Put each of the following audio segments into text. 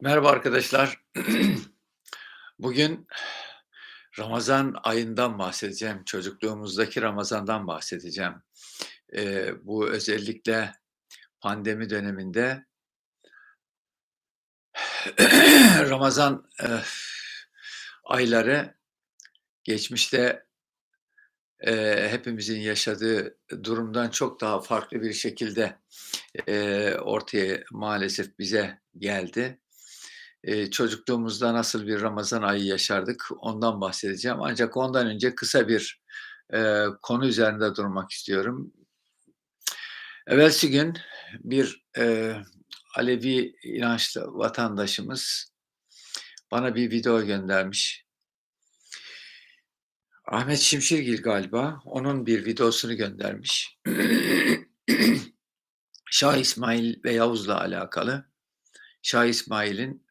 Merhaba arkadaşlar. Bugün Ramazan ayından bahsedeceğim. Çocukluğumuzdaki Ramazan'dan bahsedeceğim. Eee, bu özellikle pandemi döneminde Ramazan, eee, ayları geçmişte, eee, hepimizin yaşadığı durumdan çok daha farklı bir şekilde, eee, ortaya maalesef bize geldi. Çocukluğumuzda nasıl bir Ramazan ayı yaşardık, ondan bahsedeceğim. Ancak ondan önce kısa bir, konu üzerinde durmak istiyorum. Evvelsi gün bir, eee, Alevi inançlı vatandaşımız bana bir video göndermiş. Ahmet Şimşirgil galiba, onun bir videosunu göndermiş. Şah İsmail ve Yavuz'la alakalı. Şah İsmail'in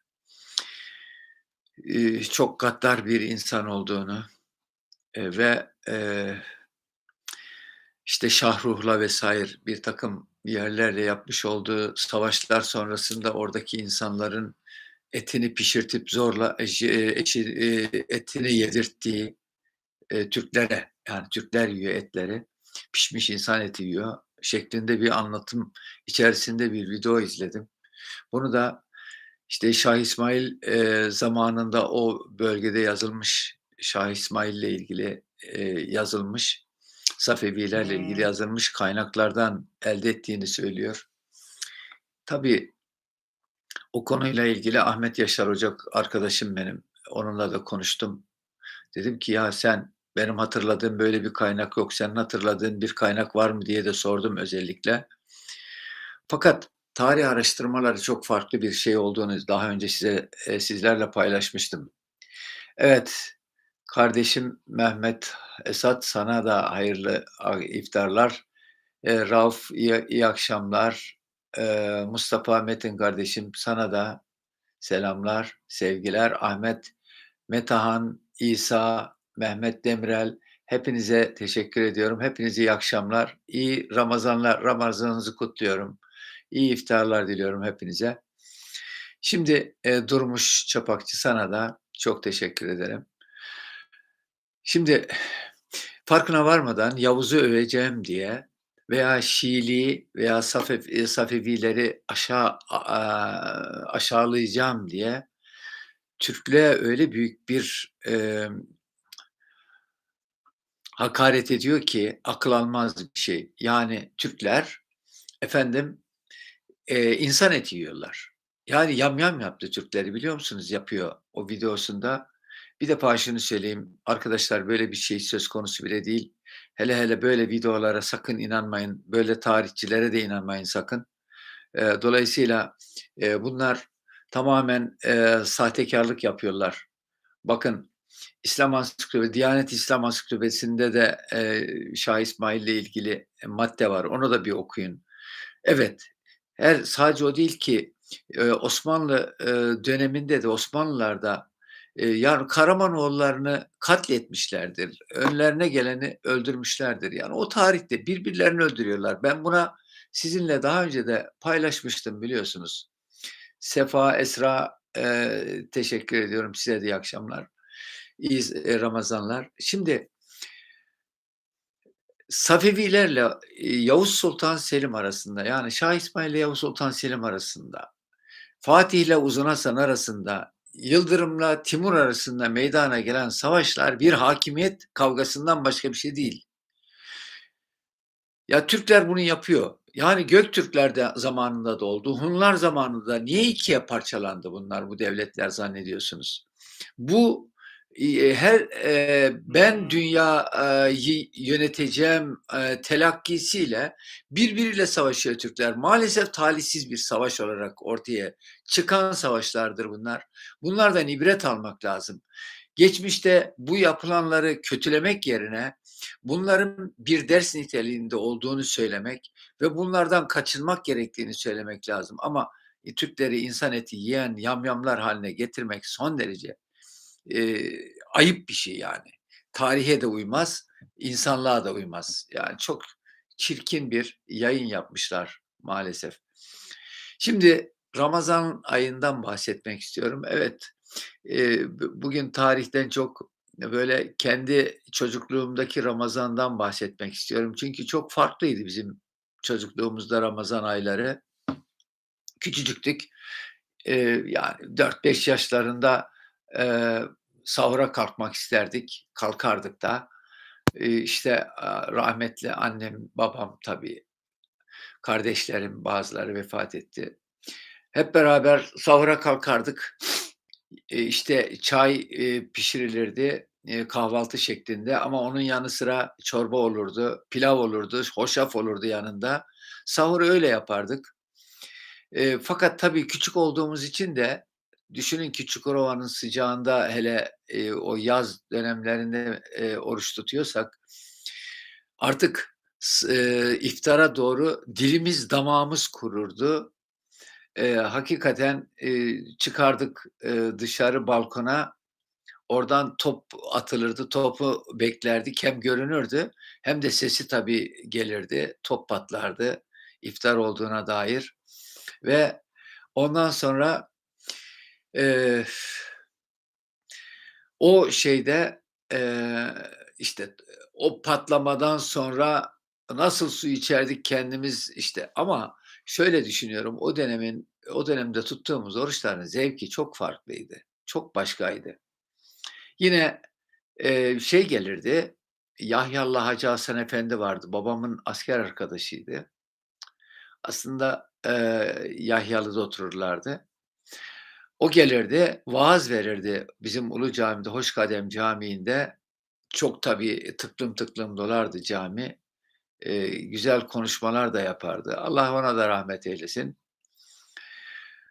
çok gaddar bir insan olduğunu, ve, işte Şahruh'la vs. birtakım yerlerle yapmış olduğu savaşlar sonrasında oradaki insanların etini pişirtip zorla etini yedirttiği, Türklere, yani Türkler yiyor etleri, pişmiş insan eti yiyor şeklinde bir anlatım içerisinde bir video izledim. Bunu da işte Şah İsmail, eee, zamanında o bölgede yazılmış, Şah İsmail'le ilgili, eee, yazılmış, Safevilerle ilgili yazılmış kaynaklardan elde ettiğini söylüyor. Tabii o konuyla ilgili Ahmet Yaşar Hoca arkadaşım benim. Onunla da konuştum. Dedim ki ya sen benim hatırladığım böyle bir kaynak yok. Senin hatırladığın bir kaynak var mı diye de sordum özellikle. Fakat tarih araştırmaları çok farklı bir şey olduğunu daha önce size eee, sizlerle paylaşmıştım. Evet, kardeşim Mehmet Esat sana da hayırlı iftarlar. Eee, Rauf iyi iyi akşamlar. Eee, Mustafa Metin kardeşim sana da selamlar, sevgiler. Ahmet, Metehan, İsa, Mehmet Demirel hepinize teşekkür ediyorum. Hepinize iyi akşamlar. İyi Ramazanlar, Ramazanınızı kutluyorum. İyi iftarlar diliyorum hepinize. Şimdi, eee, Durmuş Çapakçı sana da çok teşekkür ederim. Şimdi farkına varmadan Yavuz'u öveceğim diye veya Şiiliği veya Safev eee, Safevileri aşağı aşağılayacağım diye Türklüğe öyle büyük bir, emm hakaret ediyor ki akıl almaz bir şey. Yani Türkler efendim, eee, insan eti yiyorlar. Yani yamyam yaptı Türkleri biliyor musunuz? Yapıyor o videosunda. Bir defa şunu söyleyeyim, arkadaşlar böyle bir şey söz konusu bile değil. Hele hele böyle videolara sakın inanmayın. Böyle tarihçilere de inanmayın sakın. Eee, dolayısıyla, eee, bunlar tamamen, eee, sahtekârlık yapıyorlar. Bakın İslam Ansiklopedisi, Diyanet İslam Ansiklopedisi'nde de, eee, Şah İsmail'le ilgili madde var. Onu da bir okuyun. Evet, her sadece o değil ki, Osmanlı, döneminde de Osmanlılar da, eee, yani Karamanoğullarını katletmişlerdir. Önlerine geleni öldürmüşlerdir. Yani o tarihte birbirlerini öldürüyorlar. Ben buna sizinle daha önce de paylaşmıştım biliyorsunuz. Sefa, Esra, eee, teşekkür ediyorum. Size de iyi akşamlar. İyi Ramazanlar. Şimdi Safevilerle, eee, Yavuz Sultan Selim arasında, yani Şah İsmail ile Yavuz Sultan Selim arasında, Fatih ile Uzun Hasan arasında, Yıldırım'la Timur arasında meydana gelen savaşlar bir hakimiyet kavgasından başka bir şey değil. Ya, Türkler bunu yapıyor. Yani Göktürkler de zamanında da oldu. Hunlar zamanında niye 2'ye parçalandı bunlar, bu devletler zannediyorsunuz? Bu, her, eee, ben Hımm. dünya eee, yi yöneteceğim, eee, telakkisiyle birbiriyle savaşıyor Türkler. Maalesef talihsiz bir savaş olarak ortaya çıkan savaşlardır bunlar. Bunlardan ibret almak lazım. Geçmişte bu yapılanları kötülemek yerine bunların bir ders niteliğinde olduğunu söylemek ve bunlardan kaçınmak gerektiğini söylemek lazım. Ama, eee, Türkleri insan eti yiyen yamyamlar hâline getirmek son derece, eee, ayıp bir şey yani. Tarihe de uymaz, insanlığa da uymaz. Yani çok çirkin bir yayın yapmışlar maalesef. Şimdi Ramazan ayından bahsetmek istiyorum. Evet, b bugün tarihten çok, böyle, kendi çocukluğumdaki Ramazan'dan bahsetmek istiyorum. Çünkü çok farklıydı bizim çocukluğumuzda Ramazan ayları. Küçücüktük. Eee, yani 4-5 yaşlarında, eee, sahura kalkmak isterdik, kalkardık da. Eee, işte, rahmetli annem, babam tabii, kardeşlerim bazıları vefat etti. Hep beraber sahura kalkardık. Eee, işte, çay, eee, pişirilirdi, eee, kahvaltı şeklinde ama onun yanı sıra çorba olurdu, pilav olurdu, hoşaf olurdu yanında. Sahuru öyle yapardık. Eee, fakat tabii küçük olduğumuz için de düşünün ki Çukurova'nın sıcağında hele, eee, o yaz dönemlerinde, eee, oruç tutuyorsak artık eee, iftara doğru dilimiz damağımız kururdu. Eee, hakikaten, eee, çıkardık, eee, dışarı balkona, oradan top atılırdı, topu beklerdik. Hem görünürdü hem de sesi tabii gelirdi, top patlardı iftar olduğuna dair ve ondan sonra, eee o şeyde, eee, işte, o patlamadan sonra nasıl su içerdik kendimiz, işte, ama şöyle düşünüyorum, o dönemin o dönemde tuttuğumuz oruçların zevki çok farklıydı, çok başkaydı. Yine, eee, şey gelirdi, Yahyalı Hacı Hasan Efendi vardı, babamın asker arkadaşıydı. Aslında, eee, Yahyalı'da otururlardı. O gelirdi, vaaz verirdi bizim Ulu Cami'de, Hoşkadem Camii'nde. Çok tabii tıklım tıklım dolardı cami. Eee, güzel konuşmalar da yapardı. Allah ona da rahmet eylesin.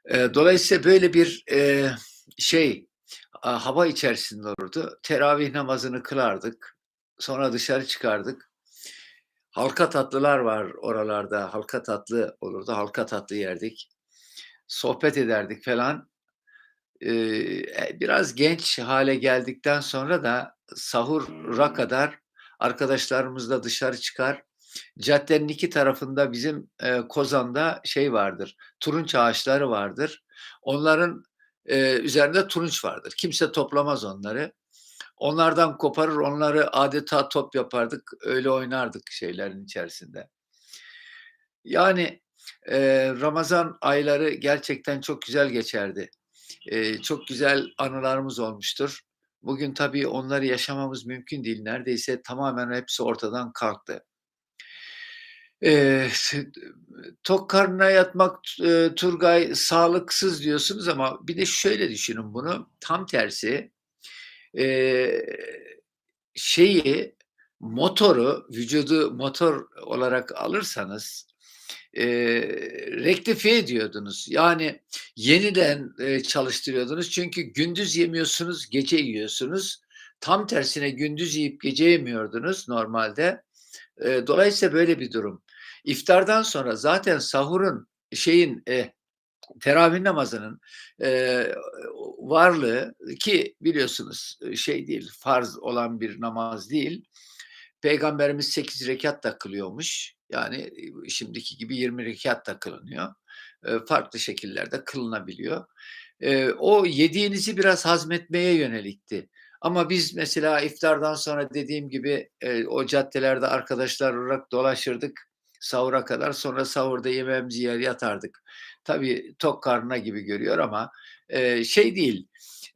Eee, dolayısıyla böyle bir, eee, şey, aaa, hava içerisinde olurdu. Teravih namazını kılardık. Sonra dışarı çıkardık. Halka tatlılar var oralarda, halka tatlı olurdu, halka tatlı yerdik. Sohbet ederdik falan. E, biraz genç hâle geldikten sonra da sahura kadar arkadaşlarımızla dışarı çıkar, caddenin 2 tarafında bizim, eee, Kozan'da şey vardır, turunç ağaçları vardır. Onların, eee, üzerinde turunç vardır. Kimse toplamaz onları. Onlardan koparır, onları adeta top yapardık, öyle oynardık şeylerin içerisinde. Yani, eee, Ramazan ayları gerçekten çok güzel geçerdi. Eee, çok güzel anılarımız olmuştur. Bugün tabii onları yaşamamız mümkün değil. Neredeyse tamamen hepsi ortadan kalktı. S tok karnına yatmak, eee, Turgay sağlıksız diyorsunuz ama bir de şöyle düşünün bunu, tam tersi, eee, şeyi, motoru, vücudu motor olarak alırsanız, eee, rektifiye ediyordunuz. Yani yeniden, eee, çalıştırıyordunuz. Çünkü gündüz yemiyorsunuz, gece yiyorsunuz. Tam tersine gündüz yiyip gece yemiyordunuz normalde. Eee, dolayısıyla böyle bir durum. İftardan sonra zaten sahurun, şeyin, eee, teravih namazının, eee, varlığı ki biliyorsunuz, şey değil, farz olan bir namaz değil. Peygamberimiz 8 rekat da kılıyormuş. Yani, şimdiki gibi 20 rekat da kılınıyor. Eee, farklı şekillerde kılınabiliyor. Eee, o yediğinizi biraz hazmetmeye yönelikti. Ama biz mesela iftardan sonra dediğim gibi, eee, o caddelerde arkadaşlar olarak dolaşırdık sahura kadar. Sonra sahurda yemeğimizi yer yatardık. Tabii tok karnına gibi görüyor ama, eee, şey değil,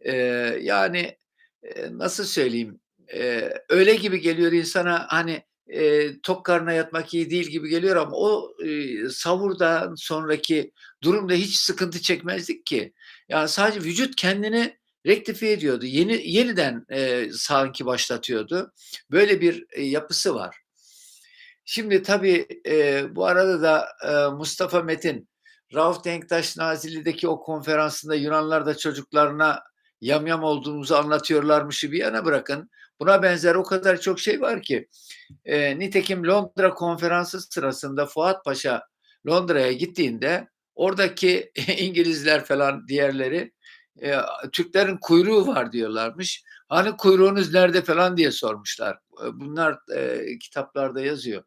eee, yani, eee, nasıl söyleyeyim, eee, öyle gibi geliyor insana, hani, eee, tok karnına yatmak iyi değil gibi geliyor ama o, eee, sahurdan sonraki durumda hiç sıkıntı çekmezdik ki. Yani sadece vücut kendini rektifiye ediyordu. Yeni yeniden, eee, sanki başlatıyordu. Böyle bir, eee, yapısı var. Şimdi tabii, eee, bu arada da, eee, Mustafa Metin, Rauf Denktaş Nazilli'deki o konferansında Yunanlılar da çocuklarına yamyam olduğumuzu anlatıyorlarmışı bir yana bırakın. Buna benzer o kadar çok şey var ki. Eee, nitekim Londra konferansı sırasında Fuat Paşa Londra'ya gittiğinde oradaki İngilizler falan diğerleri, eee, Türklerin kuyruğu var diyorlarmış. Hani kuyruğunuz nerede falan diye sormuşlar. Eee, bunlar, eee, kitaplarda yazıyor.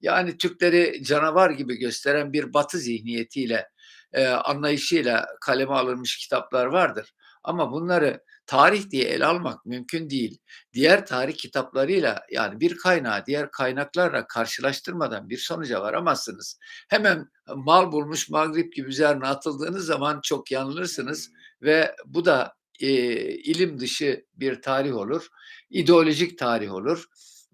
Yani Türkleri canavar gibi gösteren bir Batı zihniyetiyle, eee, anlayışıyla kaleme alınmış kitaplar vardır. Ama bunları tarih diye ele almak mümkün değil. Diğer tarih kitaplarıyla yani bir kaynağı diğer kaynaklarla karşılaştırmadan bir sonuca varamazsınız. Hemen mal bulmuş Magrib gibi üzerine atıldığınız zaman çok yanılırsınız ve bu da eee, ilim dışı bir tarih olur, ideolojik tarih olur,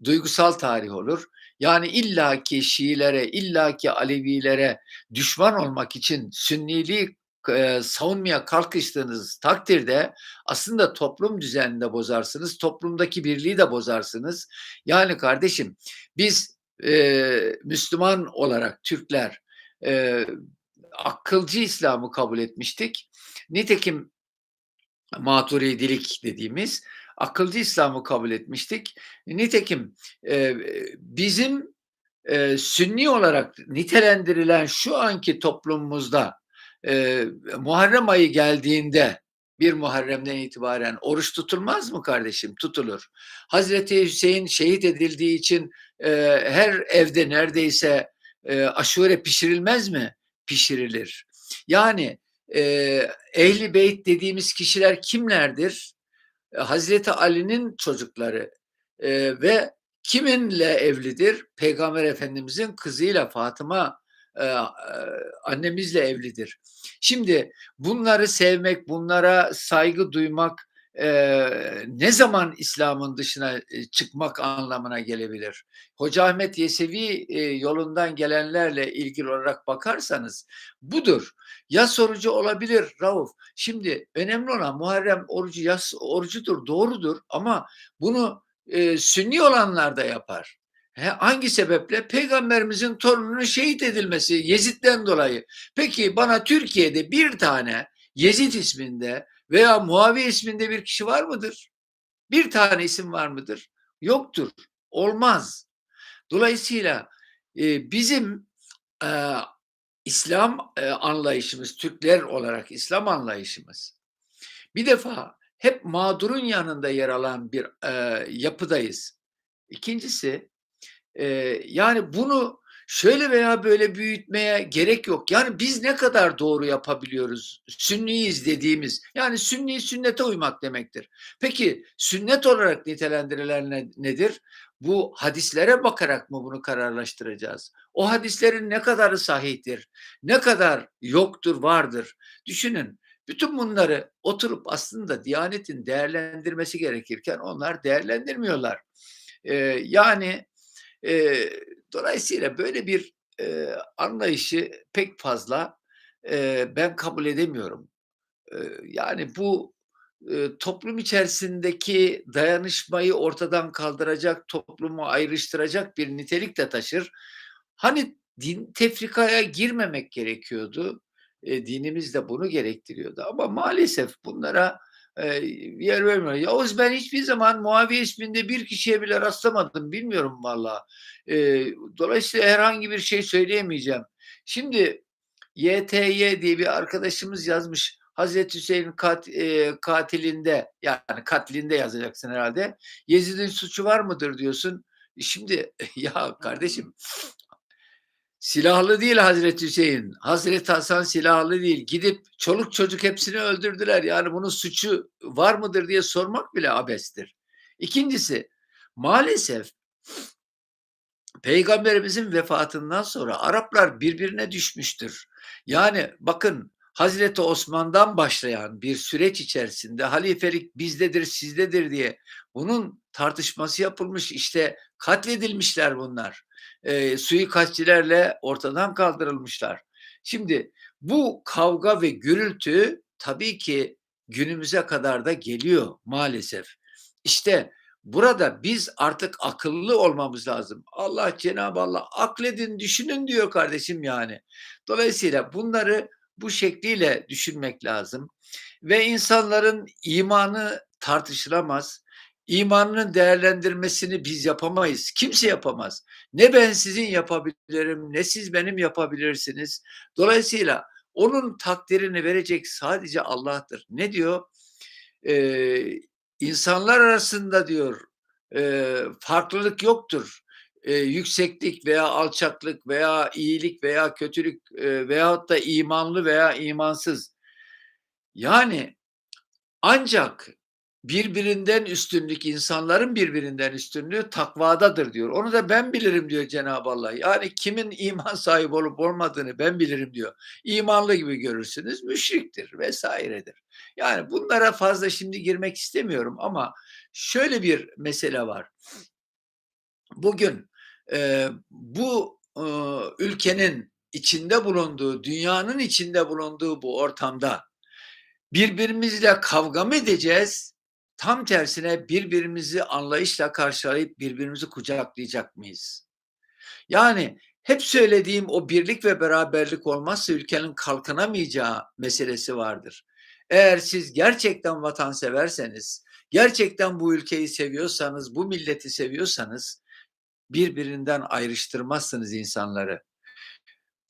duygusal tarih olur. Yani illaki Şiilere, illaki Alevilere düşman olmak için Sünniliği eee, savunmaya kalkıştığınız takdirde aslında toplum düzenini bozarsınız, toplumdaki birliği de bozarsınız. Yani kardeşim biz eee, Müslüman olarak Türkler eee, akılcı İslam'ı kabul etmiştik. Nitekim Maturidilik dediğimiz akılcı İslam'ı kabul etmiştik. Nitekim eee, bizim eee, Sünni olarak nitelendirilen şu anki toplumumuzda eee, Muharrem ayı geldiğinde 1 Muharrem'den itibaren oruç tutulmaz mı kardeşim? Tutulur. Hazreti Hüseyin şehit edildiği için eee, her evde neredeyse eee, aşure pişirilmez mi? Pişirilir. Yani eee Ehl-i Beyt dediğimiz kişiler kimlerdir? Hazreti Ali'nin çocukları eee, ve kiminle evlidir? Peygamber Efendimizin kızıyla Fatıma eee, annemizle evlidir. Şimdi bunları sevmek, bunlara saygı duymak eee, ne zaman İslam'ın dışına eee, çıkmak anlamına gelebilir? Hoca Ahmet Yesevi eee, yolundan gelenlerle ilgili olarak bakarsanız budur. Yas orucu olabilir Rauf. Şimdi önemli olan Muharrem orucu yas orucudur, doğrudur ama bunu eee, Sünni olanlar da yapar. He, hangi sebeple? Peygamberimizin torununun şehit edilmesi Yezid'den dolayı. Peki bana Türkiye'de bir tane Yezid isminde veya Muaviye isminde bir kişi var mıdır? Bir tane isim var mıdır? Yoktur. Olmaz. Dolayısıyla eee, bizim eee, İslam eee, anlayışımız, Türkler olarak İslam anlayışımız bir defa hep mağdurun yanında yer alan bir eee, yapıdayız. İkincisi eee, yani bunu şöyle veya böyle büyütmeye gerek yok. Yani biz ne kadar doğru yapabiliyoruz? Sünniyiz dediğimiz. Yani Sünni sünnete uymak demektir. Peki sünnet olarak nitelendirilen ne, nedir? Bu hadislere bakarak mı bunu kararlaştıracağız? O hadislerin ne kadarı sahihtir? Ne kadar yoktur, vardır? Düşünün. Bütün bunları oturup aslında Diyanet'in değerlendirmesi gerekirken onlar değerlendirmiyorlar. Eee, yani eee, dolayısıyla böyle bir eee, anlayışı pek fazla eee, ben kabul edemiyorum. Eee, yani bu eee, toplum içerisindeki dayanışmayı ortadan kaldıracak, toplumu ayrıştıracak bir nitelik de taşır. Hani din tefrikaya girmemek gerekiyordu. Eee, dinimiz de bunu gerektiriyordu ama maalesef bunlara eee, yer vermiyor. Yavuz ben hiçbir zaman Muaviye isminde bir kişiye bile rastlamadım. Bilmiyorum valla. Eee, dolayısıyla herhangi bir şey söyleyemeyeceğim. Şimdi YTY diye bir arkadaşımız yazmış. Hazreti Hüseyin kat, eee, katilinde yani katlinde yazacaksın herhalde. Yezid'in suçu var mıdır diyorsun. Şimdi ya kardeşim silahlı değil Hazreti Hüseyin. Hazreti Hasan silahlı değil. Gidip çoluk çocuk hepsini öldürdüler. Yani bunun suçu var mıdır diye sormak bile abestir. İkincisi maalesef Peygamberimizin vefatından sonra Araplar birbirine düşmüştür. Yani bakın Hazreti Osman'dan başlayan bir süreç içerisinde halifelik bizdedir, sizdedir diye bunun tartışması yapılmış. İşte katledilmişler bunlar. E, suikastçilerle ortadan kaldırılmışlar. Şimdi bu kavga ve gürültü tabii ki günümüze kadar da geliyor maalesef. İşte burada biz artık akıllı olmamız lazım. Allah Cenab-ı Allah akledin, düşünün diyor kardeşim yani. Dolayısıyla bunları bu şekliyle düşünmek lazım ve insanların imanı tartışılamaz. İmanının değerlendirmesini biz yapamayız. Kimse yapamaz. Ne ben sizin yapabilirim, ne siz benim yapabilirsiniz. Dolayısıyla onun takdirini verecek sadece Allah'tır. Ne diyor? Ee, insanlar arasında diyor e, farklılık yoktur. e, yükseklik veya alçaklık veya iyilik veya kötülük e, veyahut da imanlı veya imansız. Yani ancak birbirinden üstünlük, insanların birbirinden üstünlüğü takvadadır diyor. Onu da ben bilirim diyor Cenab-ı Allah. Yani kimin iman sahibi olup olmadığını ben bilirim diyor. İmanlı gibi görürsünüz, müşriktir vesairedir. Yani bunlara fazla şimdi girmek istemiyorum ama şöyle bir mesele var. Bugün e, bu e, ülkenin içinde bulunduğu, dünyanın içinde bulunduğu bu ortamda birbirimizle kavga mı edeceğiz? Tam tersine birbirimizi anlayışla karşılayıp birbirimizi kucaklayacak mıyız? Yani hep söylediğim o birlik ve beraberlik olmazsa ülkenin kalkınamayacağı meselesi vardır. Eğer siz gerçekten vatanseverseniz, gerçekten bu ülkeyi seviyorsanız, bu milleti seviyorsanız birbirinden ayrıştırmazsınız insanları.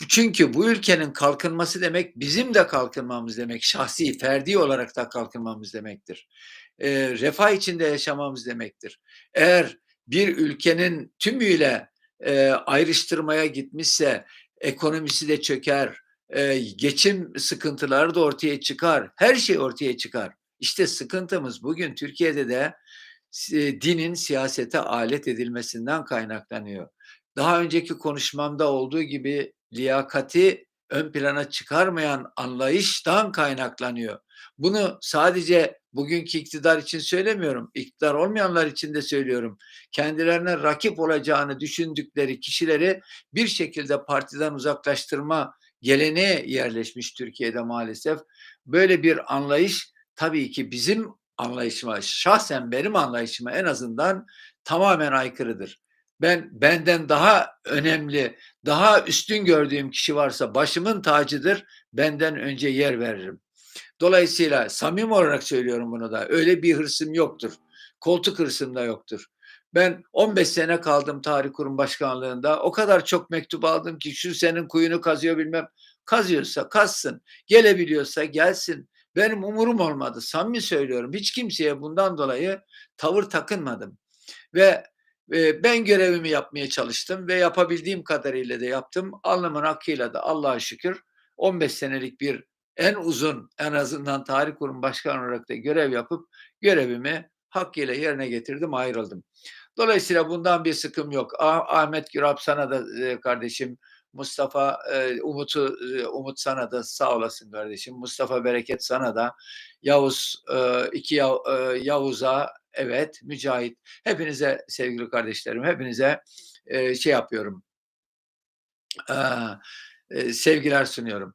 Çünkü bu ülkenin kalkınması demek bizim de kalkınmamız demek. Şahsi, ferdi olarak da kalkınmamız demektir. E, refah içinde yaşamamız demektir. Eğer bir ülkenin tümüyle e, ayrıştırmaya gitmişse ekonomisi de çöker, e, geçim sıkıntıları da ortaya çıkar, her şey ortaya çıkar. İşte sıkıntımız bugün Türkiye'de de e, dinin siyasete alet edilmesinden kaynaklanıyor. Daha önceki konuşmamda olduğu gibi liyakati ön plana çıkarmayan anlayıştan kaynaklanıyor. Bunu sadece bugünkü iktidar için söylemiyorum. İktidar olmayanlar için de söylüyorum. Kendilerine rakip olacağını düşündükleri kişileri bir şekilde partiden uzaklaştırma geleneği yerleşmiş Türkiye'de maalesef. Böyle bir anlayış tabii ki bizim anlayışıma, şahsen benim anlayışıma en azından tamamen aykırıdır. Ben benden daha önemli, daha üstün gördüğüm kişi varsa başımın tacıdır. Benden önce yer veririm. Dolayısıyla samim olarak söylüyorum bunu da. Öyle bir hırsım yoktur. Koltuk hırsım da yoktur. Ben 15 sene kaldım tarih kurum başkanlığında. O kadar çok mektup aldım ki şu senin kuyunu kazıyor bilmem. Kazıyorsa kazsın. Gelebiliyorsa gelsin. Benim umurum olmadı. Samimi söylüyorum. Hiç kimseye bundan dolayı tavır takınmadım. Ve e, ben görevimi yapmaya çalıştım ve yapabildiğim kadarıyla da yaptım. Alnımın hakkıyla da Allah'a şükür 15 senelik bir en uzun en azından tarih kurum başkanı olarak da görev yapıp görevimi hakkıyla yerine getirdim ayrıldım. Dolayısıyla bundan bir sıkım yok. Ah, Ahmet Gürap sana da e, kardeşim Mustafa e, Umut'u e, Umut sana da sağ olasın kardeşim. Mustafa Bereket sana da. Yavuz e, iki Yav, e, Yavuz'a evet Mücahit. Hepinize sevgili kardeşlerim hepinize e, şey yapıyorum. E, e, sevgiler sunuyorum.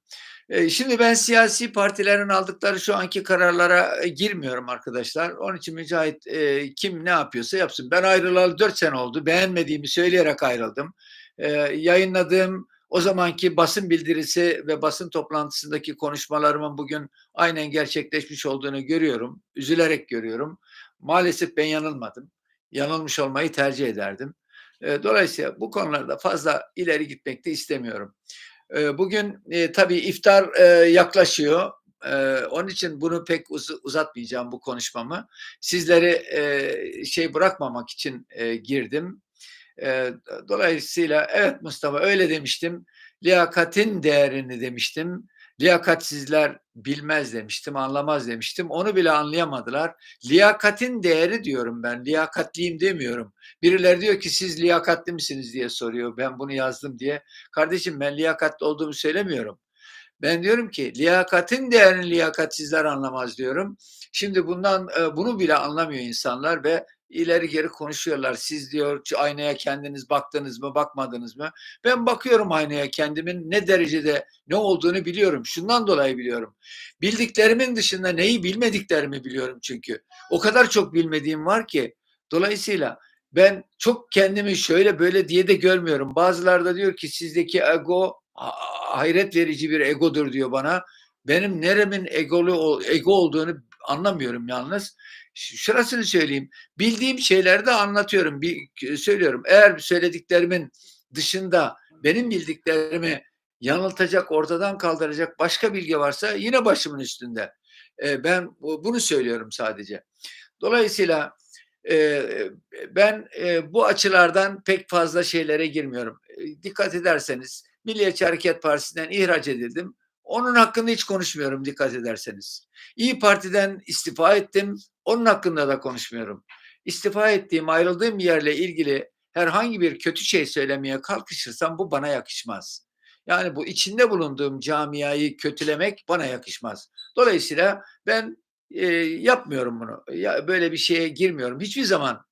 E, şimdi ben siyasi partilerin aldıkları şu anki kararlara e, girmiyorum arkadaşlar. Onun için Mücahit e, kim ne yapıyorsa yapsın. Ben ayrılalı dört sene oldu. Beğenmediğimi söyleyerek ayrıldım. Yayınladığım o zamanki basın bildirisi ve basın toplantısındaki konuşmalarımın bugün aynen gerçekleşmiş olduğunu görüyorum. Üzülerek görüyorum. Maalesef ben yanılmadım. Yanılmış olmayı tercih ederdim. Dolayısıyla bu konularda fazla ileri gitmek de istemiyorum. E, bugün e, tabii iftar e, yaklaşıyor. Ee, onun için bunu pek uz uzatmayacağım bu konuşmamı. Sizleri e, şey bırakmamak için e, girdim. E, dolayısıyla evet Mustafa öyle demiştim. Liyakatin değerini demiştim. Liyakatsizler bilmez demiştim, anlamaz demiştim. Onu bile anlayamadılar. Liyakatin değeri diyorum ben. Liyakatliyim demiyorum. Birileri diyor ki siz liyakatli misiniz diye soruyor. Ben bunu yazdım diye. Kardeşim ben liyakatli olduğumu söylemiyorum. Ben diyorum ki liyakatin değerini liyakatsizler anlamaz diyorum. Şimdi bundan bunu bile anlamıyor insanlar ve ileri geri konuşuyorlar. Siz diyor aynaya kendiniz baktınız mı, bakmadınız mı? Ben bakıyorum aynaya kendimin ne derecede ne olduğunu biliyorum. Şundan dolayı biliyorum. Bildiklerimin dışında neyi bilmediklerimi biliyorum çünkü. O kadar çok bilmediğim var ki. Dolayısıyla ben çok kendimi şöyle böyle diye de görmüyorum. Bazıları da diyor ki sizdeki ego hayret verici bir egodur diyor bana. Benim neremin egolu, ego olduğunu anlamıyorum yalnız. Şurasını söyleyeyim. Bildiğim şeyleri de anlatıyorum. Bir, söylüyorum. Eğer söylediklerimin dışında benim bildiklerimi yanıltacak, ortadan kaldıracak başka bilgi varsa yine başımın üstünde. E, ben bunu söylüyorum sadece. Dolayısıyla Eee, ben, eee, bu açılardan pek fazla şeylere girmiyorum. Dikkat ederseniz Milliyetçi Hareket Partisi'nden ihraç edildim. Onun hakkında hiç konuşmuyorum dikkat ederseniz. İyi Parti'den istifa ettim. Onun hakkında da konuşmuyorum. İstifa ettiğim, ayrıldığım yerle ilgili herhangi bir kötü şey söylemeye kalkışırsam bu bana yakışmaz. Yani bu içinde bulunduğum camiayı kötülemek bana yakışmaz. Dolayısıyla ben, eee, yapmıyorum bunu. Ya, böyle bir şeye girmiyorum. Hiçbir zaman,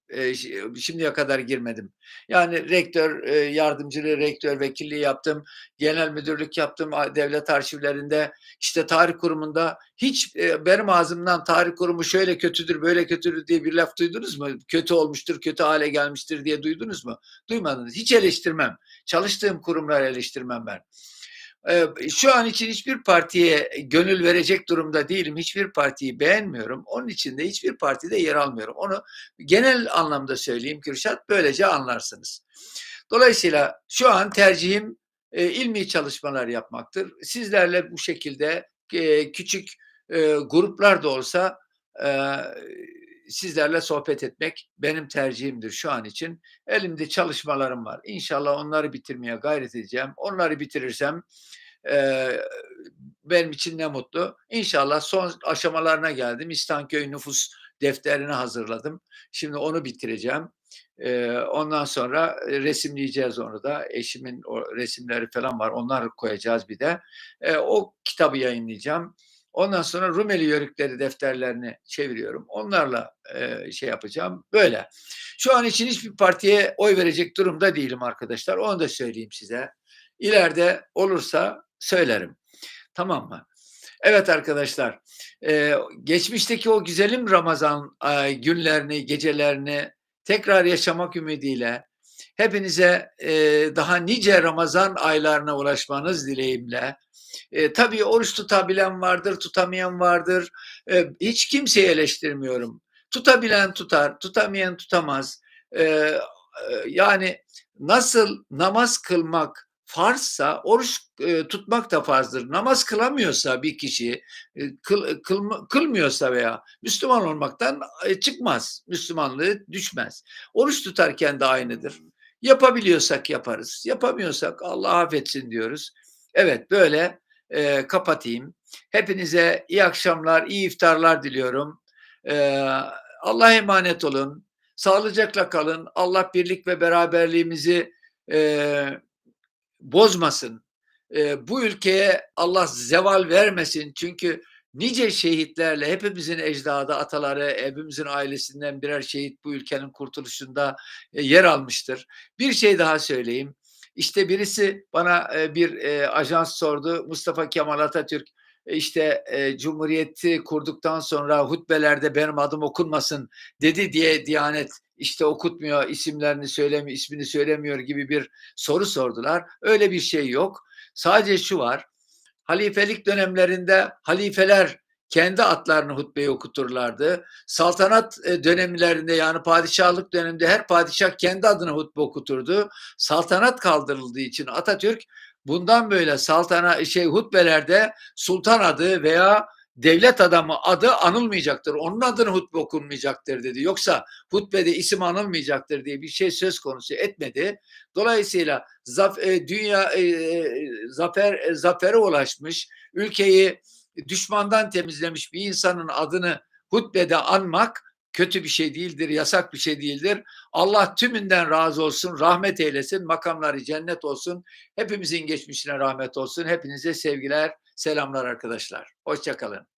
şimdiye kadar girmedim. Yani rektör, eee, yardımcılığı, rektör vekilliği yaptım, genel müdürlük yaptım devlet arşivlerinde, işte tarih kurumunda. Hiç, benim ağzımdan tarih kurumu şöyle kötüdür, böyle kötüdür diye bir laf duydunuz mu? Kötü olmuştur, kötü hâle gelmiştir diye duydunuz mu? Duymadınız. Hiç eleştirmem. Çalıştığım kurumları eleştirmem ben. Eee, şu an için hiçbir partiye gönül verecek durumda değilim. Hiçbir partiyi beğenmiyorum. Onun için de hiçbir partide yer almıyorum. Onu genel anlamda söyleyeyim Kürşat, böylece anlarsınız. Dolayısıyla şu an tercihim, eee, ilmi çalışmalar yapmaktır. Sizlerle bu şekilde, eee, küçük, eee, gruplar da olsa, eee, sizlerle sohbet etmek benim tercihimdir şu an için. Elimde çalışmalarım var. İnşallah onları bitirmeye gayret edeceğim. Onları bitirirsem, eee, benim için ne mutlu. İnşallah son aşamalarına geldim. İstakköy nüfus defterini hazırladım. Şimdi onu bitireceğim. Eee, ondan sonra, resimleyeceğiz onu da. Eşimin o resimleri falan var. Onları koyacağız bir de. Eee, o kitabı yayınlayacağım. Ondan sonra Rumeli Yörükleri defterlerini çeviriyorum. Onlarla, eee, şey yapacağım. Böyle. Şu an için hiçbir partiye oy verecek durumda değilim arkadaşlar. Onu da söyleyeyim size. İleride olursa söylerim. Tamam mı? Evet arkadaşlar, eee, geçmişteki o güzelim Ramazan, aaa, günlerini, gecelerini tekrar yaşamak ümidiyle hepinize, eee, daha nice Ramazan aylarına ulaşmanız dileğimle, eee, tabii oruç tutabilen vardır, tutamayan vardır. Eee, hiç kimseyi eleştirmiyorum. Tutabilen tutar, tutamayan tutamaz. Eee, eee, yani nasıl namaz kılmak farzsa oruç, eee, tutmak da farzdır. Namaz kılamıyorsa bir kişi, eee, kıl kılma kılmıyorsa veya Müslüman olmaktan, eee, çıkmaz. Müslümanlığı düşmez. Oruç tutarken de aynıdır. Yapabiliyorsak yaparız. Yapamıyorsak Allah affetsin diyoruz. Evet, böyle, eee, kapatayım. Hepinize iyi akşamlar, iyi iftarlar diliyorum. Eee, Allah'a emanet olun. Sağlıcakla kalın. Allah birlik ve beraberliğimizi, eee, bozmasın. Eee, bu ülkeye Allah zeval vermesin. Çünkü nice şehitlerle hepimizin ecdadı, ataları, hepimizin ailesinden birer şehit bu ülkenin kurtuluşunda, eee, yer almıştır. Bir şey daha söyleyeyim. İşte birisi bana, eee, bir, eee, ajans sordu. Mustafa Kemal Atatürk, işte, eee, Cumhuriyeti kurduktan sonra hutbelerde benim adım okunmasın dedi diye Diyanet, işte, okutmuyor, isimlerini söylemi ismini söylemiyor gibi bir soru sordular. Öyle bir şey yok. Sadece şu var, halifelik dönemlerinde halifeler kendi adlarını hutbeyi okuturlardı. Saltanat, eee, dönemlerinde yani padişahlık döneminde her padişah kendi adına hutbe okuturdu. Saltanat kaldırıldığı için Atatürk bundan böyle saltana şey hutbelerde sultan adı veya devlet adamı adı anılmayacaktır. Onun adına hutbe okunmayacaktır dedi. Yoksa hutbede isim anılmayacaktır diye bir şey söz konusu etmedi. Dolayısıyla zaf eee, dünya, eee, zafer eee, zafere ulaşmış, ülkeyi düşmandan temizlemiş bir insanın adını hutbede anmak kötü bir şey değildir, yasak bir şey değildir. Allah tümünden razı olsun, rahmet eylesin, makamları cennet olsun. Hepimizin geçmişine rahmet olsun. Hepinize sevgiler, selamlar arkadaşlar. Hoşça kalın.